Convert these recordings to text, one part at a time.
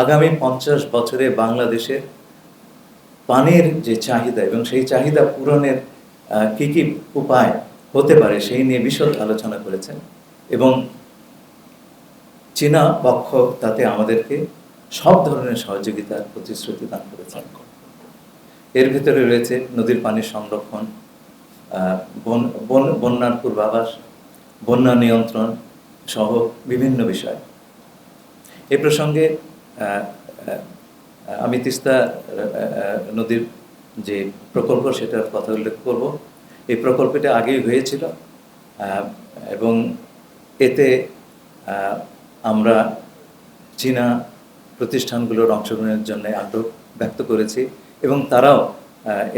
আগামী পঞ্চাশ বছরে বাংলাদেশের পানির যে চাহিদা এবং সেই চাহিদা পূরণের কি কি উপায় হতে পারে সেই নিয়ে বিশদ আলোচনা করেছেন এবং চীনা পক্ষ তাতে আমাদেরকে সব ধরনের সহযোগিতার প্রতিশ্রুতি দান করেছেন। এর ভিতরে রয়েছে নদীর পানির সংরক্ষণ বন্যার পূর্বাভাস, বন্যা নিয়ন্ত্রণ সহ বিভিন্ন বিষয়। এ প্রসঙ্গে আমি তিস্তা নদীর যে প্রকল্প, সেটার কথা উল্লেখ করব। এই প্রকল্পটা আগেই হয়েছিল এবং এতে আমরা চীনা প্রতিষ্ঠানগুলোর অংশগ্রহণের জন্য আগ্রহ ব্যক্ত করেছি এবং তারাও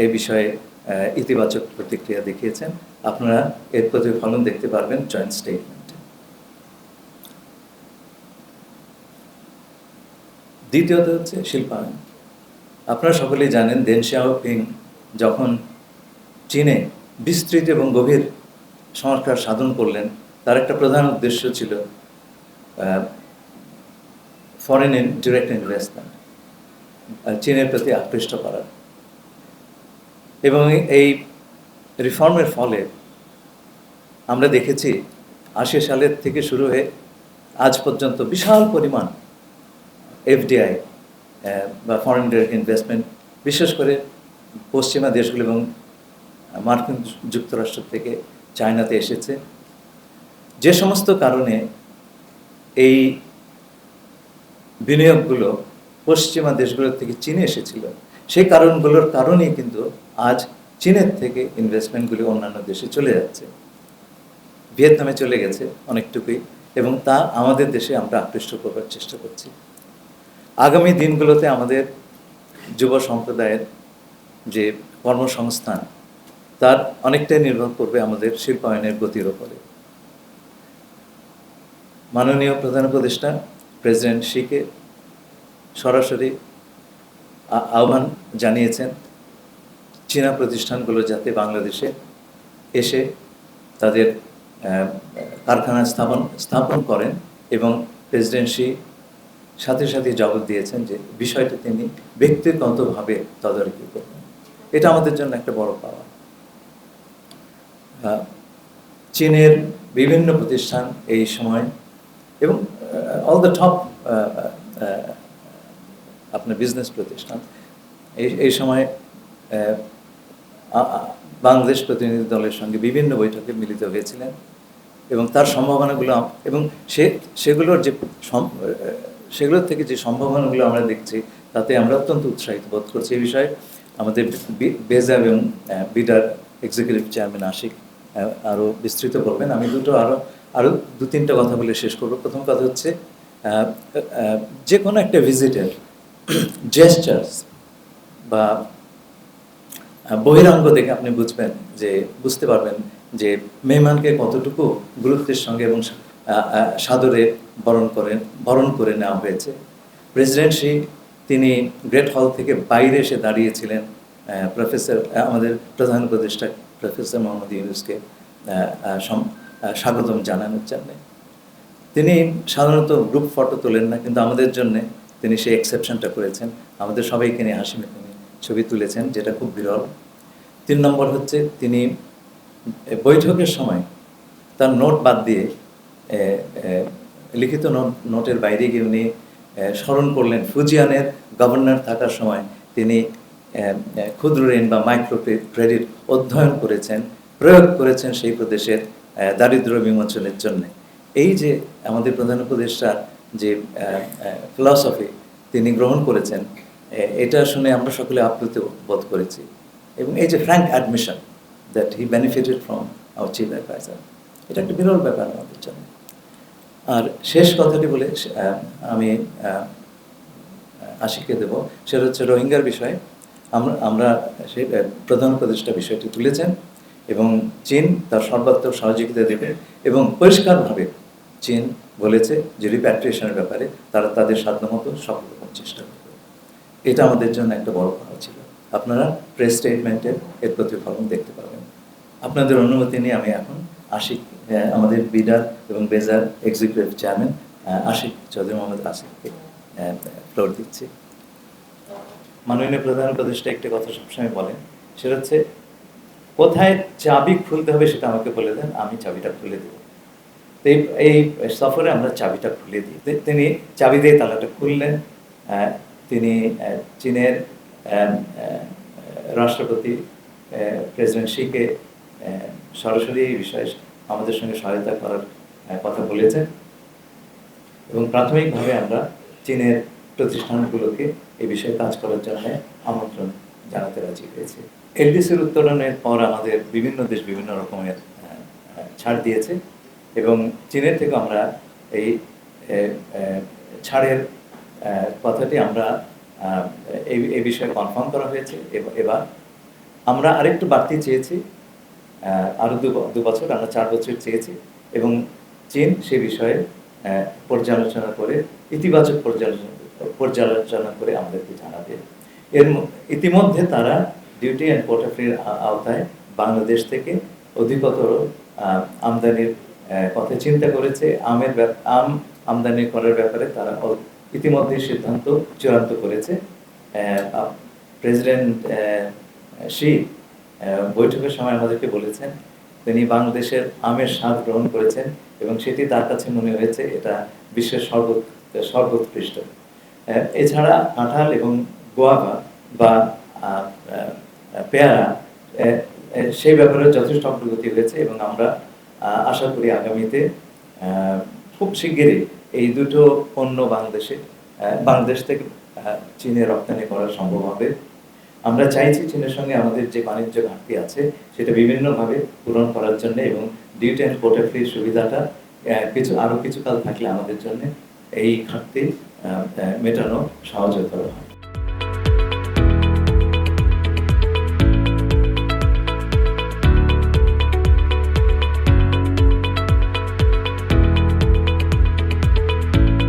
এ বিষয়ে ইতিবাচক প্রতিক্রিয়া দেখিয়েছেন। আপনারা এর প্রতিফলন দেখতে পারবেন, জয়েন্ট স্টেটমেন্টে। দ্বিতীয়ত হচ্ছে শিল্পায়ন। আপনারা সকলেই জানেন দেন শাওপিং যখন চীনে বিস্তৃত এবং গভীর সংস্কার সাধন করলেন, তার একটা প্রধান উদ্দেশ্য ছিল ফরেন ডিরেক্ট ইনভেস্টমেন্ট চীনের প্রতি আকৃষ্ট করার এবং এই রিফর্মের ফলে আমরা দেখেছি আশি সালের থেকে শুরু হয়ে আজ পর্যন্ত বিশাল পরিমাণ এফডিআই বা ফরেন ডিরেক্ট ইনভেস্টমেন্ট বিশেষ করে পশ্চিমা দেশগুলো এবং মার্কিন যুক্তরাষ্ট্র থেকে চায়নাতে এসেছে। যে সমস্ত কারণে এই বিনিয়োগগুলো পশ্চিমা দেশগুলোর থেকে চীনে এসেছিল, সেই কারণগুলোর কারণেই কিন্তু আজ চীনের থেকে ইনভেস্টমেন্টগুলি অন্যান্য দেশে চলে যাচ্ছে। ভিয়েতনামে চলে গেছে অনেকটুকুই এবং তা আমাদের দেশে আমরা আকৃষ্ট করবার চেষ্টা করছি। আগামী দিনগুলোতে আমাদের যুব সম্প্রদায়ের যে কর্মসংস্থান, তার অনেকটাই নির্ভর করবে আমাদের শিল্পায়নের গতির ওপরে। মাননীয় প্রধান উপদেষ্টা, প্রেসিডেন্ট শিকে সরাসরি আহ্বান জানিয়েছেন, চীনা প্রতিষ্ঠানগুলো যাতে বাংলাদেশে এসে তাদের কারখানা স্থাপন স্থাপন করেন এবং প্রেসিডেন্ট শি সাথে সাথে জবাব দিয়েছেন যে বিষয়টি তিনি ব্যক্তিগতভাবে তদারকি করবেন। এটা আমাদের জন্য একটা বড় পাওয়া। চীনের বিভিন্ন প্রতিষ্ঠান এই সময় এবং অল দ্য টপ আপনার বিজনেস প্রতিষ্ঠান এই এই সময় বাংলাদেশ প্রতিনিধি দলের সঙ্গে বিভিন্ন বৈঠকে মিলিত হয়েছিলেন এবং তার সম্ভাবনাগুলো এবং সে, সেগুলোর যে সেগুলোর থেকে যে সম্ভাবনাগুলো আমরা দেখছি, তাতে আমরা অত্যন্ত উৎসাহিত বোধ করছি। এই বিষয়ে আমাদের বেজাব এবং বিডার এক্সিকিউটিভ চেয়ারম্যান আশিক আরও বিস্তৃত করবেন আমি দুটো আরও আরও দু তিনটা কথা বলে শেষ করব। প্রথম কথা হচ্ছে যে কোনো একটা ভিজিটের জেস্টার্স বা বহিরাঙ্গ দেখে আপনি বুঝবেন যে, বুঝতে পারবেন যে, মেহমানকে কতটুকু গুরুত্বের সঙ্গে এবং সাদরে বরণ করেন, বরণ করে নেওয়া হয়েছে। প্রেসিডেন্ট শি তিনি গ্রেট হল থেকে বাইরে এসে দাঁড়িয়েছিলেন প্রফেসর আমাদের প্রধান উপদেষ্টা প্রফেসর মোহাম্মদ ইউনুসকে স্বাগতম জানানোর জন্যে। তিনি সাধারণত গ্রুপ ফটো তোলেন না, কিন্তু আমাদের জন্য তিনি সেই এক্সেপশনটা করেছেন। আমাদের সবাইকে নিয়ে হাসি মুখে ছবি তুলেছেন, যেটা খুব বিরল। তিন নম্বর হচ্ছে তিনি বৈঠকের সময় তার নোট বাদ দিয়ে লিখিত নোট নোটের বাইরে গিয়ে উনি স্মরণ করলেন। ফুজিয়ানের গভর্নর থাকার সময় তিনি ক্ষুদ্র ঋণ বা মাইক্রো ক্রেডিট অধ্যয়ন করেছেন প্রয়োগ করেছেন সেই প্রদেশের এ, দারিদ্র্য বিমোচনের জন্য। এই যে আমাদের প্রধান উপদেষ্টার যে ফিলসফি তিনি গ্রহণ করেছেন এটা শুনে আমরা সকলে আপ্লুত বোধ করেছি। এবং এই যে frank admission that he benefited from our chief adviser এটা একটা বিরল ব্যাপার আমাদের জন্য। আর শেষ কথাটি বলে আমি আহ, আশিককে দেব। সেটা হচ্ছে রোহিঙ্গার বিষয়ে। আমরা আমরা সেই প্রধান উপদেষ্টা বিষয়টি তুলেছেন এবং চীন তার সর্বাত্মক সহযোগিতা দেবে এবং পরিষ্কারভাবে চীন বলেছে যে রিপ্যাট্রিয়েশনের ব্যাপারে তারা তাদের সাধ্যমতো সফল রকম চেষ্টা করবে। এটা আমাদের জন্য একটা বড় পাওয়া ছিল। আপনারা প্রেস স্টেটমেন্টের এর প্রতিফলন দেখতে পাবেন। আপনাদের অনুমতি নিয়ে আমি এখন আশিক আমাদের বিডার এবং বেজার এক্সিকিউটিভ চেয়ারম্যান আশিক চৌধুরী মোহাম্মদ আসিফকে ফ্লোর দিচ্ছি। মাননীয় প্রধান উপদেষ্টা একটা কথা সবসময় বলেন, সেটা হচ্ছে, কোথায় চাবি খুলতে হবে সেটা আমাকে বলে দেন, আমি চাবিটা খুলে দেবো। এই সফরে আমরা চাবিটা খুলে দিই। তিনি চাবি দিয়ে তালাটা খুললেন তিনি চীনের রাষ্ট্রপতি প্রেসিডেন্ট শিকে সরাসরি এই বিষয়ে আমাদের সঙ্গে সহায়তা করার কথা বলেছেন। এবং প্রাথমিকভাবে আমরা চীনের প্রতিষ্ঠানগুলোকে এই বিষয়ে কাজ করার জন্য আমন্ত্রণ জানাতে রাজি হয়েছে। এলডিসির উত্তরণের পর আমাদের বিভিন্ন দেশ বিভিন্ন রকমের ছাড় দিয়েছে এবং চীনের থেকে আমরা এই ছাড়ের কথাটি আমরা এই বিষয়ে কনফার্ম করা হয়েছে। এব- এবার আমরা আরেকটু বাড়তি চেয়েছি আহ, আরও দু বছর আমরা চার বছর চেয়েছি এবং চীন সে বিষয়ে পর্যালোচনা করে ইতিবাচক পর্যালোচনা পর্যালোচনা করে আমাদেরকে জানাবে। এর ইতিমধ্যে তারা ডিউটি অ্যান্ড পোর্টাফ্রির আওতায় বাংলাদেশ থেকে অধিকতর আমদানির কথা চিন্তা করেছে। আমের আম আমদানি করার ব্যাপারে তারা ইতিমধ্যে সিদ্ধান্ত চূড়ান্ত করেছে। প্রেসিডেন্ট শি বৈঠকের সময় আমাদেরকে বলেছেন, তিনি বাংলাদেশের আমের স্বাদ গ্রহণ করেছেন এবং সেটি তার কাছে মনে হয়েছে এটা বিশ্বের সর্ব সর্বোৎকৃষ্ট। এছাড়া কাঁঠাল এবং গোয়াভা বা পেয়ারা সেই ব্যাপারে যথেষ্ট অগ্রগতি হয়েছে এবং আমরা আশা করি আগামীতে খুব শিগগিরই এই দুটো পণ্য বাংলাদেশে বাংলাদেশ থেকে চীনে রপ্তানি করা সম্ভব হবে। আমরা চাইছি চীনের সঙ্গে আমাদের যে বাণিজ্য ঘাটতি আছে, সেটা বিভিন্নভাবে পূরণ করার জন্য এবং ডিউটি অ্যান্ড কোটা ফ্রি সুবিধাটা কিছু আরও কিছুকাল থাকলে আমাদের জন্য এই ঘাটতি মেটানো সহজতর হয়